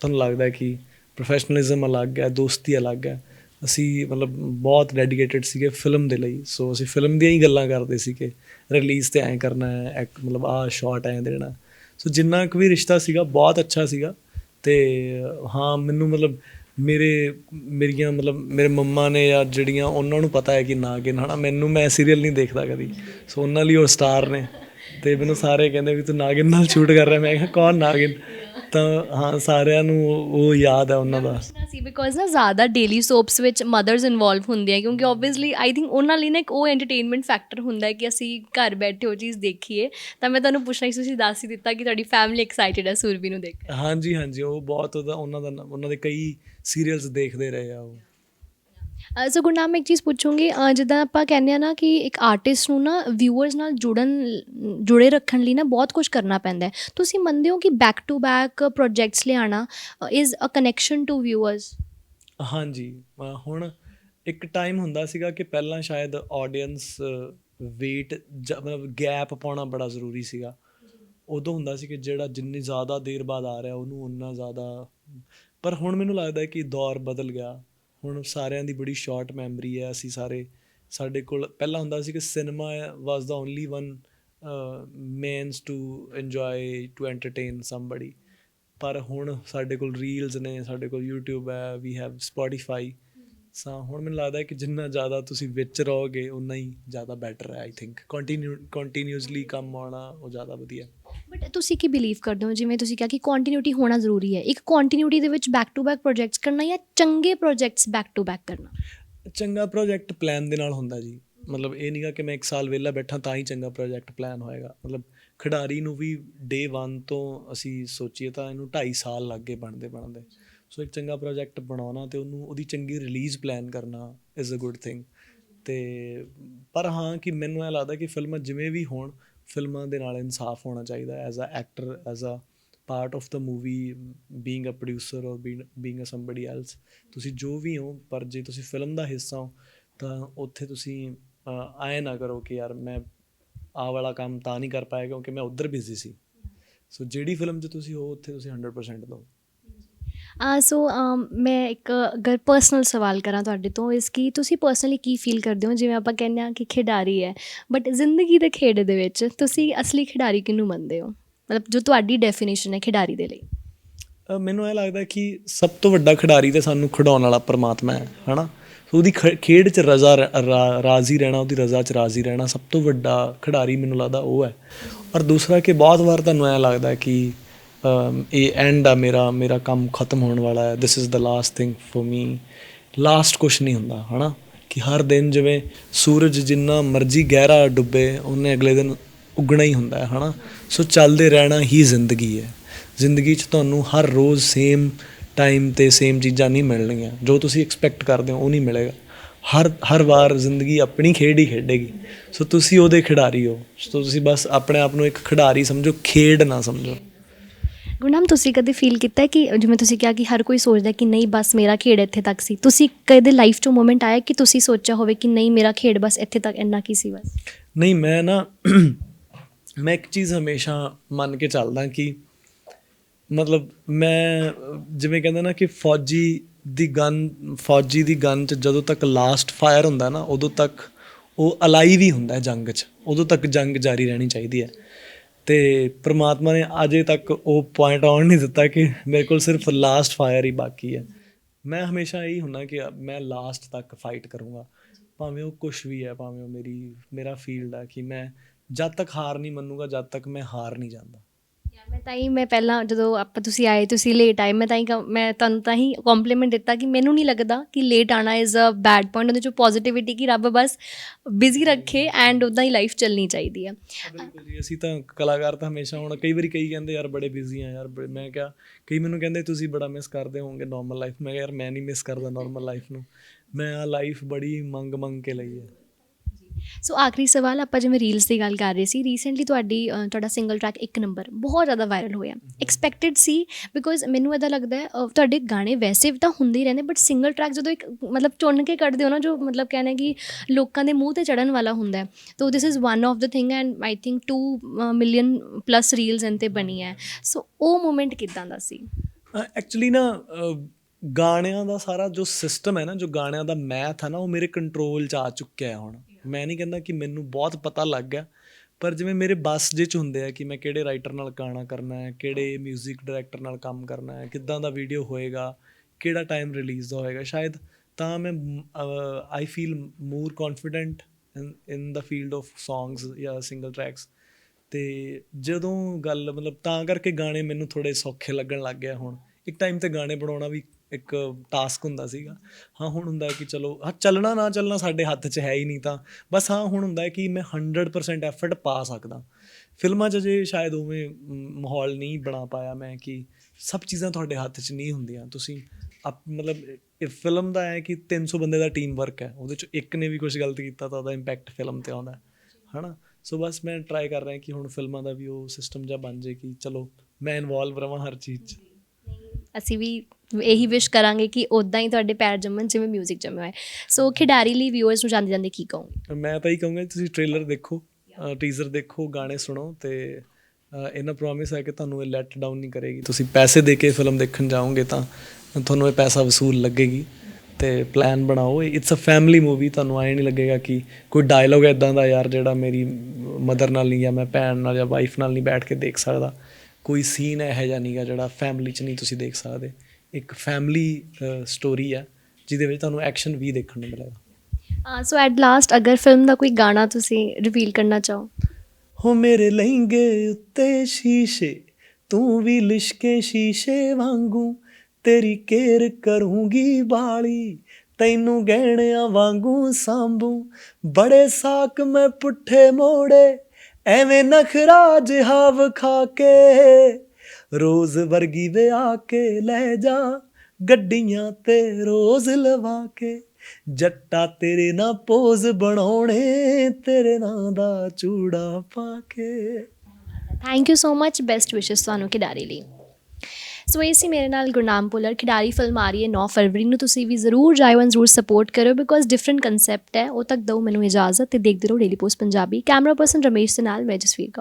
ਤੁਹਾਨੂੰ ਲੱਗਦਾ ਕਿ ਪ੍ਰੋਫੈਸ਼ਨਲਿਜ਼ਮ ਅਲੱਗ ਹੈ, ਦੋਸਤੀ ਅਲੱਗ ਹੈ। ਅਸੀਂ ਮਤਲਬ ਬਹੁਤ ਡੈਡੀਕੇਟਿਡ ਸੀਗੇ ਫਿਲਮ ਦੇ ਲਈ ਸੋ ਅਸੀਂ ਫਿਲਮ ਦੀਆਂ ਹੀ ਗੱਲਾਂ ਕਰਦੇ ਸੀ ਕਿ ਰਿਲੀਜ਼ ਤੇ ਐਂ ਕਰਨਾ ਹੈ, ਇੱਕ ਮਤਲਬ ਆਹ ਸ਼ਾਟ ਐਂ ਦੇਣਾ। ਸੋ ਜਿੰਨਾ ਕੁ ਵੀ ਰਿਸ਼ਤਾ ਸੀਗਾ, ਬਹੁਤ ਅੱਛਾ ਸੀਗਾ। ਤੇ ਹਾਂ, ਮੈਨੂੰ ਮਤਲਬ ਮੇਰੇ, ਮੇਰੀਆਂ ਮਤਲਬ ਮੇਰੇ ਮੰਮਾ ਨੇ ਜਾਂ ਜਿਹੜੀਆਂ ਉਹਨਾਂ ਨੂੰ ਪਤਾ ਹੈ ਕਿ ਨਾ ਨਾਗਿਨ ਨਾ ਮੈਨੂੰ ਮੈਂ ਸੀਰੀਅਲ ਨਹੀਂ ਦੇਖਦਾ ਕਦੀ। ਸੋ ਉਹਨਾਂ ਲਈ ਉਹ ਸਟਾਰ ਨੇ। ਤੇ ਮੈਨੂੰ ਸਾਰੇ ਕਹਿੰਦੇ ਵੀ ਤੂੰ ਨਾਗਿਨ ਨਾਲ ਸ਼ੂਟ ਕਰ ਰਿਹਾ। ਮੈਂ ਕਿਹਾ ਕੌਣ ਨਾਗਿਨ? ਤਾਂ ਹਾਂ ਸਾਰਿਆਂ ਨੂੰ ਉਹ- ਯਾਦ ਹੈ ਉਹਨਾਂ ਦਾ। ਪੁੱਛਣਾ ਸੀ ਬਿਕੋਜ਼ ਨਾ ਜ਼ਿਆਦਾ ਡੇਲੀ ਸੋਪਸ ਵਿੱਚ ਮਦਰਸ ਇਨਵੋਲਵ ਹੁੰਦੀਆਂ ਕਿਉਂਕਿ ਆਬਵੀਅਸਲੀ ਆਈ ਥਿੰਕ ਉਹਨਾਂ ਲਈ ਨਾ ਇੱਕ ਉਹ ਐਂਟਰਟੇਨਮੈਂਟ ਫੈਕਟਰ ਹੁੰਦਾ ਹੈ ਕਿ ਅਸੀਂ ਘਰ ਬੈਠੇ ਉਹ ਚੀਜ਼ ਦੇਖੀਏ। ਤਾਂ ਮੈਂ ਤੁਹਾਨੂੰ ਪੁੱਛਣਾ ਸੀ ਤੁਸੀਂ ਦੱਸ ਹੀ ਦਿੱਤਾ ਕਿ ਤੁਹਾਡੀ ਫੈਮਿਲੀ ਐਕਸਾਈਟਿਡ ਹੈ ਸੂਰਬੀ ਨੂੰ ਦੇਖ ਕੇ। ਹਾਂਜੀ ਹਾਂਜੀ ਉਹ ਬਹੁਤ ਉਹਦਾ ਉਹਨਾਂ ਦਾ ਉਹਨਾਂ ਦੇ ਕਈ ਸੀਰੀਅਲਸ ਦੇਖਦੇ ਰਹੇ ਆ ਉਹ। ਸੋ ਗੁਰਨਾਮ ਮੈਂ ਇੱਕ ਚੀਜ਼ ਪੁੱਛੂੰਗੀ ਜਿੱਦਾਂ ਆਪਾਂ ਕਹਿੰਦੇ ਆ ਨਾ ਕਿ ਇੱਕ ਆਰਟਿਸਟ ਨੂੰ ਨਾ ਵਿਊਅਰਸ ਨਾਲ ਜੁੜਨ, ਜੁੜੇ ਰੱਖਣ ਲਈ ਨਾ ਬਹੁਤ ਕੁਝ ਕਰਨਾ ਪੈਂਦਾ ਹੈ। ਤੁਸੀਂ ਮੰਨਦੇ ਹੋ ਕਿ ਬੈਕ ਟੂ ਬੈਕ ਪ੍ਰੋਜੈਕਟਸ ਲਿਆਣਾ is a connection to viewers ਹਾਂਜੀ ਹੁਣ ਇੱਕ ਟਾਈਮ ਹੁੰਦਾ ਸੀਗਾ ਕਿ ਪਹਿਲਾਂ ਸ਼ਾਇਦ ਆਡੀਅנס ਵੇਟ ਮਤਲਬ ਗੈਪ ਪਾਉਣਾ ਬੜਾ ਜ਼ਰੂਰੀ ਸੀਗਾ। ਉਦੋਂ ਹੁੰਦਾ ਸੀ ਕਿ ਜਿਹੜਾ ਜਿੰਨੀ ਜ਼ਿਆਦਾ ਦੇਰ ਬਾਅਦ ਆ ਰਿਹਾ, ਉਹਨੂੰ ਉਨਾ ਜ਼ਿਆਦਾ, ਪਰ ਹੁਣ ਮੈਨੂੰ ਲੱਗਦਾ ਹੈ ਕਿ ਦੌਰ ਬਦਲ ਗਿਆ। ਹੁਣ ਸਾਰਿਆਂ ਦੀ ਬੜੀ ਸ਼ਾਰਟ ਮੈਮਰੀ ਹੈ, ਅਸੀਂ ਸਾਰੇ, ਸਾਡੇ ਕੋਲ ਪਹਿਲਾਂ ਹੁੰਦਾ ਸੀ ਕਿ cinema was the only one means to enjoy to entertain somebody ਪਰ ਹੁਣ ਸਾਡੇ ਕੋਲ ਰੀਲਸ ਨੇ, ਸਾਡੇ ਕੋਲ YouTube ਹੈ ਵੀ ਹੈਵ Spotify. ਸਾ ਹੁਣ ਮੈਨੂੰ ਲੱਗਦਾ ਹੈ ਕਿ ਜਿੰਨਾ ਜ਼ਿਆਦਾ ਤੁਸੀਂ ਵਿੱਚ ਰਹੋਗੇ ਉਨਾ ਹੀ ਜ਼ਿਆਦਾ ਬੈਟਰ ਹੈ ਆਈ ਥਿੰਕ ਕੰਟੀਨਿਊ ਕੰਟੀਨਿਊਸਲੀ ਕੰਮ ਆਉਣਾ, ਉਹ ਜ਼ਿਆਦਾ ਵਧੀਆ ਬਟ ਤੁਸੀਂ ਕੀ ਬਿਲੀਵ ਕਰਦੇ ਹੋ? ਜਿਵੇਂ ਤੁਸੀਂ ਕਿਹਾ ਕਿ ਕੰਟੀਨਿਊਟੀ ਹੋਣਾ ਜ਼ਰੂਰੀ ਹੈ। ਇੱਕ ਕੰਟੀਨਿਊਟੀ ਦੇ ਵਿੱਚ ਬੈਕ ਟੂ ਬੈਕ ਪ੍ਰੋਜੈਕਟਸ ਕਰਨਾ ਜਾਂ ਚੰਗੇ ਪ੍ਰੋਜੈਕਟਸ ਬੈਕ ਟੂ ਬੈਕ ਕਰਨਾ? ਚੰਗਾ ਪ੍ਰੋਜੈਕਟ ਪਲਾਨ ਦੇ ਨਾਲ ਹੁੰਦਾ ਜੀ। ਮਤਲਬ ਇਹ ਨਹੀਂਗਾ ਕਿ ਮੈਂ ਇੱਕ ਸਾਲ ਵਿਹਲਾ ਬੈਠਾ ਤਾਂ ਹੀ ਚੰਗਾ ਪ੍ਰੋਜੈਕਟ ਪਲਾਨ ਹੋਏਗਾ। ਮਤਲਬ ਖਿਡਾਰੀ ਨੂੰ ਵੀ ਡੇ 1 ਤੋਂ ਅਸੀਂ ਸੋਚੀਏ ਤਾਂ ਇਹਨੂੰ 2.5 ਸਾਲ ਲੱਗ ਗਏ ਬਣਦੇ ਬਣਦੇ। ਸੋ ਇੱਕ ਚੰਗਾ ਪ੍ਰੋਜੈਕਟ ਬਣਾਉਣਾ ਤੇ ਉਹਨੂੰ ਉਹਦੀ ਚੰਗੀ ਰਿਲੀਜ਼ ਪਲਾਨ ਕਰਨਾ ਇਜ਼ ਅ ਗੁੱਡ ਥਿੰਗ ਤੇ ਪਰ ਹਾਂ ਕਿ ਮੈਨੂੰ ਇਹ ਲੱਗਦਾ ਕਿ ਫਿਲਮਾਂ ਜਿਵੇਂ ਵੀ ਹੋਣ ਫਿਲਮਾਂ ਦੇ ਨਾਲ ਇਨਸਾਫ ਹੋਣਾ ਚਾਹੀਦਾ as a actor as a part of the movie being a producer or being a somebody else ਤੁਸੀਂ ਜੋ ਵੀ ਹੋ ਪਰ ਜੇ ਤੁਸੀਂ ਫਿਲਮ ਦਾ ਹਿੱਸਾ ਹੋ ਤਾਂ ਉੱਥੇ ਤੁਸੀਂ ਆਏ ਨਾ ਕਰੋ ਕਿ ਯਾਰ ਮੈਂ ਆਹ ਵਾਲਾ ਕੰਮ ਤਾਂ ਨਹੀਂ ਕਰ ਪਾਇਆ ਕਿਉਂਕਿ ਮੈਂ ਉੱਧਰ ਬਿਜ਼ੀ ਸੀ। ਸੋ ਜਿਹੜੀ ਫਿਲਮ 'ਚ ਤੁਸੀਂ ਹੋ ਉੱਥੇ ਤੁਸੀਂ 100% ਦਿਓ। ਸੋ ਮੈਂ ਇੱਕ ਅਗਰ ਪਰਸਨਲ ਸਵਾਲ ਕਰਾਂ ਤੁਹਾਡੇ ਤੋਂ ਇਸ ਕੀ ਤੁਸੀਂ ਪਰਸਨਲੀ ਕੀ ਫੀਲ ਕਰਦੇ ਹੋ? ਜਿਵੇਂ ਆਪਾਂ ਕਹਿੰਦੇ ਆ ਕਿ ਖਿਡਾਰੀ ਹੈ ਬਟ ਜ਼ਿੰਦਗੀ ਦੇ ਖੇਡ ਦੇ ਵਿੱਚ ਤੁਸੀਂ ਅਸਲੀ ਖਿਡਾਰੀ ਕਿਹਨੂੰ ਮੰਨਦੇ ਹੋ? ਮਤਲਬ ਜੋ ਤੁਹਾਡੀ ਡੈਫੀਨੇਸ਼ਨ ਹੈ ਖਿਡਾਰੀ ਦੇ ਲਈ। ਮੈਨੂੰ ਇਹ ਲੱਗਦਾ ਕਿ ਸਭ ਤੋਂ ਵੱਡਾ ਖਿਡਾਰੀ ਤੇ ਸਾਨੂੰ ਖਿਡਾਉਣ ਵਾਲਾ ਪਰਮਾਤਮਾ ਹੈ, ਹਨਾ? ਸੋ ਉਹਦੀ ਖ- ਖੇਡ 'ਚ ਰਜ਼ਾ ਰ- ਰਾਜ਼ੀ ਰਹਿਣਾ, ਉਹਦੀ ਰਜ਼ਾ 'ਚ ਰਾਜ਼ੀ ਰਹਿਣਾ ਸਭ ਤੋਂ ਵੱਡਾ ਖਿਡਾਰੀ ਮੈਨੂੰ ਲੱਗਦਾ ਉਹ ਹੈ। ਔਰ ਦੂਸਰਾ ਕਿ ਬਹੁਤ ਵਾਰ ਤੁਹਾਨੂੰ ਐ ਲੱਗਦਾ ਕਿ Um, ਇਹ ਐਂਡ ਆ ਮੇਰਾ ਮੇਰਾ ਕੰਮ ਖਤਮ ਹੋਣ ਵਾਲਾ ਹੈ। This is the last thing for me last ਕੁਛ ਨਹੀਂ ਹੁੰਦਾ, ਹਨਾ? ਕਿ ਹਰ ਦਿਨ ਜਿਵੇਂ ਸੂਰਜ ਜਿੰਨਾ ਮਰਜ਼ੀ ਗਹਿਰਾ ਡੁੱਬੇ, ਉਹਨੇ ਅਗਲੇ ਦਿਨ ਉੱਗਣਾ ਹੀ ਹੁੰਦਾ ਹੈ, ਹਨਾ? ਸੋ ਚੱਲਦੇ ਰਹਿਣਾ ਹੀ ਜ਼ਿੰਦਗੀ ਹੈ। ਜ਼ਿੰਦਗੀ 'ਚ ਤੁਹਾਨੂੰ ਹਰ ਰੋਜ਼ ਸੇਮ ਟਾਈਮ ਤੇ ਸੇਮ ਚੀਜ਼ਾਂ ਨਹੀਂ ਮਿਲਣਗੀਆਂ ਜੋ ਤੁਸੀਂ ਐਕਸਪੈਕਟ ਕਰਦੇ ਹੋ, ਉਹ ਨਹੀਂ ਮਿਲੇਗਾ। ਹਰ ਹਰ ਵਾਰ ਜ਼ਿੰਦਗੀ ਆਪਣੀ ਖੇਡ ਹੀ ਖੇਡੇਗੀ। ਸੋ ਤੁਸੀਂ ਉਹਦੇ ਖਿਡਾਰੀ ਹੋ। ਸੋ ਤੁਸੀਂ ਬਸ ਆਪਣੇ ਆਪ ਨੂੰ ਇੱਕ ਖਿਡਾਰੀ ਸਮਝੋ, ਖੇਡ ਨਾ ਸਮਝੋ। ਗੁਰਨਾਮ ਤੁਸੀਂ ਕਦੇ ਫੀਲ ਕੀਤਾ ਕਿ ਜਿਵੇਂ ਤੁਸੀਂ ਕਿਹਾ ਕਿ ਹਰ ਕੋਈ ਸੋਚਦਾ ਕਿ ਨਹੀਂ, ਬਸ ਮੇਰਾ ਖੇਡ ਇੱਥੇ ਤੱਕ ਸੀ। ਤੁਸੀਂ ਕਦੇ ਲਾਈਫ 'ਚ ਮੂਮੈਂਟ ਆਇਆ ਕਿ ਤੁਸੀਂ ਸੋਚਿਆ ਹੋਵੇ ਕਿ ਨਹੀਂ, ਮੇਰਾ ਖੇਡ ਬਸ ਇੱਥੇ ਤੱਕ ਇੰਨਾ ਕੀ ਸੀ ਬਸ? ਨਹੀਂ, ਮੈਂ ਨਾ ਮੈਂ ਇੱਕ ਚੀਜ਼ ਹਮੇਸ਼ਾ ਮੰਨ ਕੇ ਚੱਲਦਾ ਕਿ ਮਤਲਬ ਮੈਂ ਜਿਵੇਂ ਕਹਿੰਦਾ ਨਾ ਕਿ ਫੌਜੀ ਦੀ ਗਨ ਫੌਜੀ ਦੀ ਗਨ ਚ ਜਦੋਂ ਤੱਕ ਲਾਸਟ ਫਾਇਰ ਹੁੰਦਾ ਨਾ, ਉਦੋਂ ਤੱਕ ਉਹ ਅਲਾਈਵ ਹੀ ਹੁੰਦਾ ਜੰਗ 'ਚ। ਉਦੋਂ ਤੱਕ ਜੰਗ ਜਾਰੀ ਰਹਿਣੀ ਚਾਹੀਦੀ ਹੈ। ਤੇ ਪ੍ਰਮਾਤਮਾ ਨੇ ਅਜੇ ਤੱਕ ਉਹ ਪੁਆਇੰਟ ਆਉਣ ਨਹੀਂ ਦਿੱਤਾ ਕਿ ਮੇਰੇ ਕੋਲ ਸਿਰਫ ਲਾਸਟ ਫਾਇਰ ਹੀ ਬਾਕੀ ਹੈ। ਮੈਂ ਹਮੇਸ਼ਾ ਇਹੀ ਹੁੰਦਾ ਕਿ ਮੈਂ ਲਾਸਟ ਤੱਕ ਫਾਈਟ ਕਰੂੰਗਾ। ਭਾਵੇਂ ਉਹ ਕੁਝ ਵੀ ਹੈ, ਭਾਵੇਂ ਉਹ ਮੇਰੀ, ਮੇਰਾ ਫੀਲਡ ਆ ਕਿ ਮੈਂ ਜਦ ਤੱਕ ਹਾਰ ਨਹੀਂ ਮੰਨੂਗਾ, ਜਦ ਤੱਕ ਮੈਂ ਹਾਰ ਨਹੀਂ ਜਾਂਦਾ। ਮੈਂ ਤਾਂ ਹੀ ਮੈਂ ਪਹਿਲਾਂ ਜਦੋਂ ਆਪਾਂ ਤੁਸੀਂ ਆਏ, ਤੁਸੀਂ ਲੇਟ ਆਏ, ਮੈਂ ਤਾਂ ਹੀ ਕ, ਮੈਂ ਤੁਹਾਨੂੰ ਤਾਂ ਹੀ ਕੰਪਲੀਮੈਂਟ ਦਿੱਤਾ ਕਿ ਮੈਨੂੰ ਨਹੀਂ ਲੱਗਦਾ ਕਿ ਲੇਟ ਆਣਾ ਇਜ਼ ਅ ਬੈਡ ਪੁਆਇੰਟ ਉਹਦੇ ਚ ਪੋਜ਼ਿਟਿਵਿਟੀ ਕਿ ਰੱਬ ਬਸ ਬਿਜ਼ੀ ਰੱਖੇ ਐਂਡ ਉਦਾਂ ਹੀ ਲਾਈਫ ਚੱਲਣੀ ਚਾਹੀਦੀ ਹੈ ਬਿਲਕੁਲ ਜੀ, ਅਸੀਂ ਤਾਂ ਕਲਾਕਾਰ ਤਾਂ ਹਮੇਸ਼ਾ ਹੁਣ ਕਈ ਵਾਰੀ ਕਈ ਕਹਿੰਦੇ ਯਾਰ ਬੜੇ ਬਿਜ਼ੀ ਆ ਯਾਰ ਬੜੇ- ਮੈਂ ਕਿਹਾ, ਕਈ ਮੈਨੂੰ ਕਹਿੰਦੇ, ਤੁਸੀਂ ਬੜਾ ਮਿਸ ਕਰਦੇ ਹੋਵੋਗੇ ਨਾਰਮਲ ਲਾਈਫ ਮੈਂ ਕਿਹਾ, ਯਾਰ ਮੈਂ ਨਹੀਂ ਮਿਸ ਕਰਦਾ ਨਾਰਮਲ ਲਾਈਫ ਨੂੰ। ਮੈਂ ਆ ਲਾਈਫ ਬੜੀ ਮੰਗ ਮੰਗ ਕੇ ਲਈ ਹੈ ਸੋ ਆਖਰੀ ਸਵਾਲ ਆਪਾਂ ਜਿਵੇਂ ਰੀਲਸ ਦੀ ਗੱਲ ਕਰ ਰਹੇ ਸੀ ਰੀਸੈਂਟਲੀ ਤੁਹਾਡੀ ਤੁਹਾਡਾ ਸਿੰਗਲ ਟਰੈਕ ਇੱਕ ਨੰਬਰ ਬਹੁਤ ਜ਼ਿਆਦਾ ਵਾਇਰਲ ਹੋਇਆ। ਐਕਸਪੈਕਟਡ ਸੀ ਬਿਕੋਜ਼ ਮੈਨੂੰ ਇਹਦਾ ਲੱਗਦਾ ਹੈ ਤੁਹਾਡੇ ਗਾਣੇ ਵੈਸੇ ਤਾਂ ਹੁੰਦੇ ਹੀ ਰਹਿੰਦੇ ਬਟ ਸਿੰਗਲ ਟਰੈਕ ਜਦੋਂ ਇੱਕ ਮਤਲਬ ਚੁਣ ਕੇ ਕੱਢਦੇ ਹੋ ਨਾ ਜੋ ਮਤਲਬ ਕਹਿੰਦੇ ਕਿ ਲੋਕਾਂ ਦੇ ਮੂੰਹ ਤੇ ਚੜਨ ਵਾਲਾ ਹੁੰਦਾ ਹੈ। ਤੋ this is one of the thing and I think 2 million plus reels ਇਨ ਤੇ ਬਣੀ ਹੈ। ਸੋ ਉਹ ਮੂਮੈਂਟ ਕਿਦਾਂ ਦਾ ਸੀ? ਐਕਚੁਅਲੀ ਨਾ ਗਾਣਿਆਂ ਦਾ ਸਾਰਾ ਜੋ ਸਿਸਟਮ ਹੈ ਨਾ ਜੋ ਗਾਣਿਆਂ ਦਾ ਮੈਥ ਹੈ ਨਾ ਉਹ ਮੇਰੇ ਕੰਟਰੋਲ 'ਚ ਆ ਚੁੱਕਿਆ ਹੈ ਹੁਣ। ਮੈਂ ਨਹੀਂ ਕਹਿੰਦਾ ਕਿ ਮੈਨੂੰ ਬਹੁਤ ਪਤਾ ਲੱਗ ਗਿਆ ਪਰ ਜਿਵੇਂ ਮੇਰੇ ਬਸ ਜੇ ਚ ਹੁੰਦੇ ਆ ਕਿ ਮੈਂ ਕਿਹੜੇ ਰਾਈਟਰ ਨਾਲ ਗਾਣਾ ਕਰਨਾ ਹੈ ਕਿਹੜੇ 뮤직 ਡਾਇਰੈਕਟਰ ਨਾਲ ਕੰਮ ਕਰਨਾ ਹੈ ਕਿੱਦਾਂ ਦਾ ਵੀਡੀਓ ਹੋਏਗਾ ਕਿਹੜਾ ਟਾਈਮ ਰਿਲੀਜ਼ ਹੋਏਗਾ ਸ਼ਾਇਦ ਤਾਂ ਮੈਂ I feel more confident in the field of songs ਜਾਂ ਸਿੰਗਲ ਟਰੈਕਸ ਤੇ ਜਦੋਂ ਗੱਲ ਮਤਲਬ ਤਾਂ ਕਰਕੇ ਗਾਣੇ ਮੈਨੂੰ ਥੋੜੇ ਸੌਖੇ ਲੱਗਣ ਲੱਗ ਗਿਆ ਹੁਣ। ਇੱਕ ਟਾਈਮ ਤੇ ਗਾਣੇ ਬਣਾਉਣਾ ਵੀ ਇੱਕ ਟਾਸਕ ਹੁੰਦਾ ਸੀਗਾ। ਹਾਂ, ਹੁਣ ਹੁੰਦਾ ਕਿ ਚਲੋ, ਹਾਂ, ਚੱਲਣਾ ਨਾ ਚੱਲਣਾ ਸਾਡੇ ਹੱਥ 'ਚ ਹੈ ਹੀ ਨਹੀਂ ਤਾਂ। ਬਸ ਹਾਂ, ਹੁਣ ਹੁੰਦਾ ਕਿ ਮੈਂ 100% ਐਫਰਟ ਪਾ ਸਕਦਾ। ਫਿਲਮਾਂ 'ਚ ਜੇ ਸ਼ਾਇਦ ਉਵੇਂ ਮਾਹੌਲ ਨਹੀਂ ਬਣਾ ਪਾਇਆ ਮੈਂ ਕਿ ਸਭ ਚੀਜ਼ਾਂ ਤੁਹਾਡੇ ਹੱਥ 'ਚ ਨਹੀਂ ਹੁੰਦੀਆਂ। ਤੁਸੀਂ ਆਪ- ਮਤਲਬ ਇਹ ਫਿਲਮ ਦਾ ਹੈ ਕਿ 300 ਬੰਦੇ ਦਾ ਟੀਮ ਵਰਕ ਹੈ। ਉਹਦੇ ਚ ਇੱਕ ਨੇ ਵੀ ਕੁਝ ਗਲਤ ਕੀਤਾ ਤਾਂ ਉਹਦਾ ਇੰਪੈਕਟ ਫਿਲਮ ਤੇ ਆਉਂਦਾ ਹੈ। ਹਨਾ? ਸੋ ਬਸ ਮੈਂ ਟਰਾਈ ਕਰ ਰਿਹਾ ਕਿ ਹੁਣ ਫਿਲਮਾਂ ਦਾ ਵੀ ਉਹ ਸਿਸਟਮ ਜਿਹਾ ਬਣ ਜੇ ਕਿ ਚਲੋ ਮੈਂ ਇਨਵੋਲਵ ਰਵਾਂ ਹਰ ਚੀਜ਼ 'ਚ। ਅਸੀਂ ਵੀ ਇਹੀ ਵਿਸ਼ ਕਰਾਂਗੇ ਕਿ ਉਦਾਂ ਹੀ ਤੁਹਾਡੇ ਪੈਰ ਜੰਮਣ ਜਿਵੇਂ 뮤직 ਜੰਮਿਆ ਹੈ ਸੋ ਖਿਡਾਰੀ ਲਈ ਵਿਊਅਰਸ ਨੂੰ ਜਾਂਦੇ ਜਾਂਦੇ ਕੀ ਕਹੋਗੇ? ਮੈਂ ਤਾਂ ਹੀ ਕਹੂੰਗਾ ਤੁਸੀਂ ਟ੍ਰੇਲਰ ਦੇਖੋ ਟੀਜ਼ਰ ਦੇਖੋ ਗਾਣੇ ਸੁਣੋ ਤੇ ਅ, ਇਹਨਾਂ ਪ੍ਰੋਮਿਸ ਹੈ ਕਿ ਤੁਹਾਨੂੰ ਇਹ ਲੈਟ ਡਾਊਨ ਨਹੀਂ ਕਰੇਗੀ। ਤੁਸੀਂ ਪੈਸੇ ਦੇ ਕੇ ਫਿਲਮ ਦੇਖਣ ਜਾਓਗੇ ਤਾਂ ਤੁਹਾਨੂੰ ਇਹ ਪੈਸਾ ਵਸੂਲ ਲੱਗੇਗੀ ਤੇ ਪਲਾਨ ਬਣਾਓ। ਇਟਸ ਅ ਫੈਮਿਲੀ ਮੂਵੀ ਤੁਹਾਨੂੰ ਆਏ ਨਹੀਂ ਲੱਗੇਗਾ ਕਿ ਕੋਈ ਡਾਇਲੋਗ ਇਦਾਂ ਦਾ ਯਾਰ ਜਿਹੜਾ ਮੇਰੀ ਮਦਰ ਨਾਲ ਨਹੀਂ ਜਾਂ ਮੈਂ ਭੈਣ ਨਾਲ ਜਾਂ ਵਾਈਫ ਨਾਲ ਨਹੀਂ ਬੈਠ ਕੇ ਦੇਖ ਸਕਦਾ। ਕੋਈ ਸੀਨ ਇਹੋ ਜਿਹਾ ਨਹੀਂਗਾ ਜਿਹੜਾ ਫੈਮਿਲੀ 'ਚ ਨਹੀਂ ਤੁਸੀਂ ਦੇਖ ਸਕਦੇ। ਇੱਕ ਫੈਮਿਲੀ ਸਟੋਰੀ ਹੈ ਜਿਹਦੇ ਵਿੱਚ ਤੁਹਾਨੂੰ ਐਕਸ਼ਨ ਵੀ ਦੇਖਣ ਨੂੰ ਮਿਲੇਗਾ। ਸੋ ਐਟ ਲਾਸਟ ਅਗਰ ਫਿਲਮ ਦਾ ਕੋਈ ਗਾਣਾ ਤੁਸੀਂ ਰਿਵੀਲ ਕਰਨਾ ਚਾਹੋ। ਹੋ ਮੇਰੇ ਲਹਿੰਗੇ ਉੱਤੇ ਸ਼ੀਸ਼ੇ ਤੂੰ ਵੀ ਲਿਸ਼ਕੇ ਸ਼ੀਸ਼ੇ ਵਾਂਗੂ ਤੇਰੀ ਕੇਰ ਕਰੂੰਗੀ ਬਾਲੀ ਤੈਨੂੰ ਗਹਿਣਿਆਂ ਵਾਂਗੂ ਸਾਂਭੂ ਬੜੇ ਸਾਕ ਮੈਂ ਪੁੱਠੇ ਮੋੜੇ ਐਵੇਂ ਨਖਰਾ ਜਿਹਾ ਵਿਖਾ ਕੇ ਰੋਜ਼ ਵਰਗੀ ਵਿਆਹ ਕੇ ਲੈ ਜਾ ਗੱਡੀਆਂ ਤੇ ਰੋਜ਼ ਲਵਾ ਕੇ। ਜੱਟਾ ਤੇਰੇ ਨਾਲ ਪੋਜ਼ ਬਣਾਉਣੇ, ਤੇਰੇ ਨਾਂ ਦਾ ਚੂੜਾ ਪਾ ਕੇ। Thank you so much best wishes ਤੁਹਾਨੂੰ ਖਿਡਾਰੀ ਲਈ। ਸੋ ਇਹ ਸੀ ਮੇਰੇ ਨਾਲ ਗੁਰਨਾਮ ਪੁਲਰ, ਖਿਡਾਰੀ ਫਿਲਮ ਆ ਰਹੀ ਹੈ 9 ਫਰਵਰੀ ਨੂੰ। ਤੁਸੀਂ ਵੀ ਜ਼ਰੂਰ ਜਾਇਓ ਐਂਡ ਜ਼ਰੂਰ ਸਪੋਰਟ ਕਰੋ ਬਿਕੋਜ਼ ਡਿਫਰੈਂਟ ਕਨਸੈਪਟ ਹੈ। ਉਹ ਤੱਕ ਦਿਓ ਮੈਨੂੰ ਇਜਾਜ਼ਤ ਤੇ ਦੇਖਦੇ ਰਹੋ daily post Punjabi. Camera person Ramesh ਦੇ ਨਾਲ, ਮੈਂ ਜਸਵੀਰ ਕੌਰ।